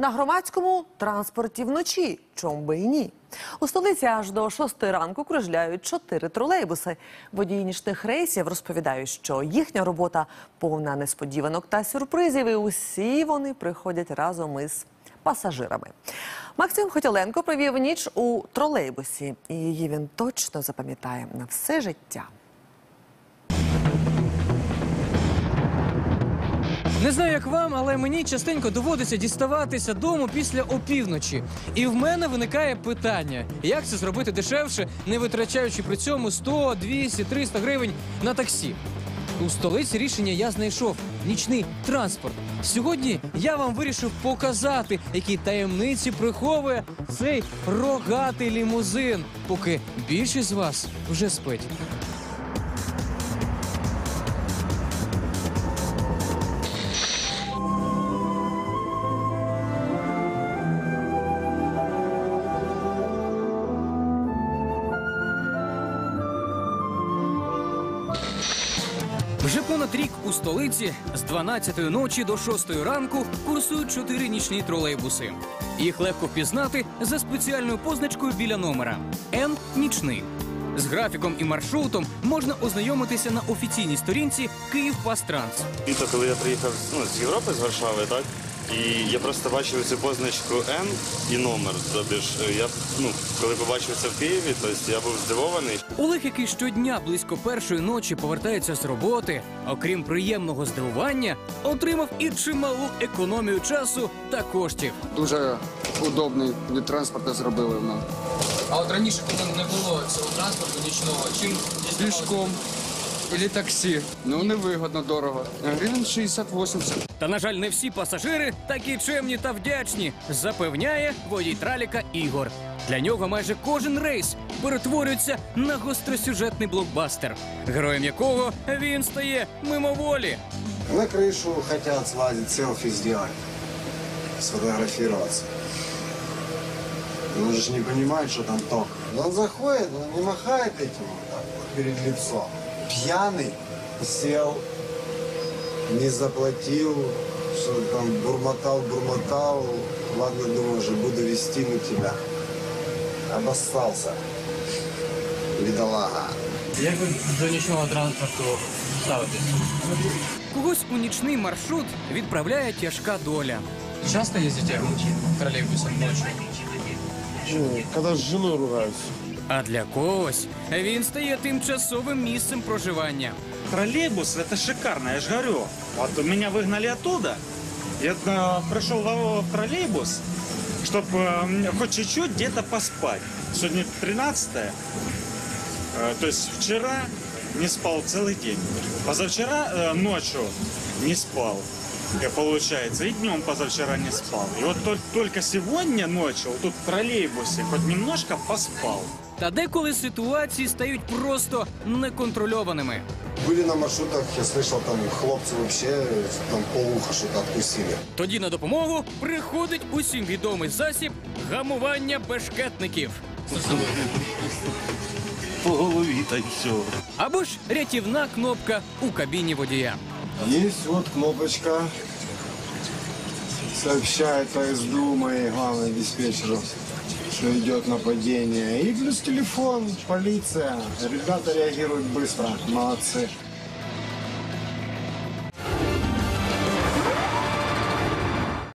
На громадському транспорті вночі, чом би і ні. У столиці аж до шостої ранку кружляють чотири тролейбуси. Водії нічних рейсів розповідають, що їхня робота повна несподіванок та сюрпризів, і усі вони приходять разом із пасажирами. Максим Хотіленко провів ніч у тролейбусі, і її він точно запам'ятає на все життя. Не знаю, як вам, але мені частенько доводиться діставатися дому після опівночі. І в мене виникає питання: як це зробити дешевше, не витрачаючи при цьому 100, 200, 300 гривень на таксі. У столиці рішення я знайшов нічний транспорт. Сьогодні я вам вирішив показати, які таємниці приховує цей рогатий лімузин, поки більшість з вас вже спить. Вже понад рік у столиці з 12-ї ночі до 6-ї ранку курсують чотири нічні тролейбуси. Їх легко впізнати за спеціальною позначкою біля номера Н нічний. З графіком і маршрутом можна ознайомитися на офіційній сторінці Київпастранс. Літо, коли я приїхав ну, з Європи, з Варшави, так? І я просто бачив цю позначку Н і номер. Тобто я ну, коли побачив це в Києві, тобто я був здивований. Олег, який щодня близько першої ночі повертається з роботи, окрім приємного здивування, отримав і чималу економію часу та коштів. Дуже удобний від транспорту зробили в нам. А от раніше, коли не було цього транспорту нічного, чим Пішком. Или таксі. Ну, невигодно дорого. Гривень 60-80. Та на жаль, не всі пасажири такі чемні та вдячні, запевняє водій траліка Ігор. Для нього майже кожен рейс перетворюється на гостросюжетний блокбастер, героєм якого він стає мимоволі. На крышу хотят слазить, селфи сделать, сфотографироваться. Он же ж не понимает, что там ток. Но Он заходит, он не махает этим вот так вот перед лицом. Пьяный, сел, не заплатил, что там бурмотал, бурмотал. Ладно, думаю, уже буду вести на тебя. Обоссался. Бедолага. Як ви до нічного транспорту ставитесь? Когось у нічний маршрут відправляє тяжка доля. Часто їздите тролейбусом ночі? Когда с женой ругаюсь. А для когось він стає тимчасовим місцем проживання. Троллейбус это шикарно, я же говорю. Вот меня выгнали оттуда. Я э, пришел в, в троллейбус, чтобы хоть чуть-чуть где-то поспать. Сегодня 13 э, то есть вчера не спал целый день. Позавчера э, ночью не спал. э, Получается, и днем позавчера не спал. И вот тол- только сегодня ночью, вот тут в троллейбусе, хоть немножко поспал. Та деколи ситуації стають просто неконтрольованими. Были на маршрутах, я слышал, там хлопцы вообще там полуха что-то откусили. Тоді на допомогу приходить усім відомий засіб гамування бешкетників. По голові та й все. Або ж рятівна кнопка у кабіні водія. Есть вот кнопочка. Сообщает АСДУ моей главной диспетчеру, что идет нападение. И плюс телефон, полиция. Ребята реагируют быстро. Молодцы.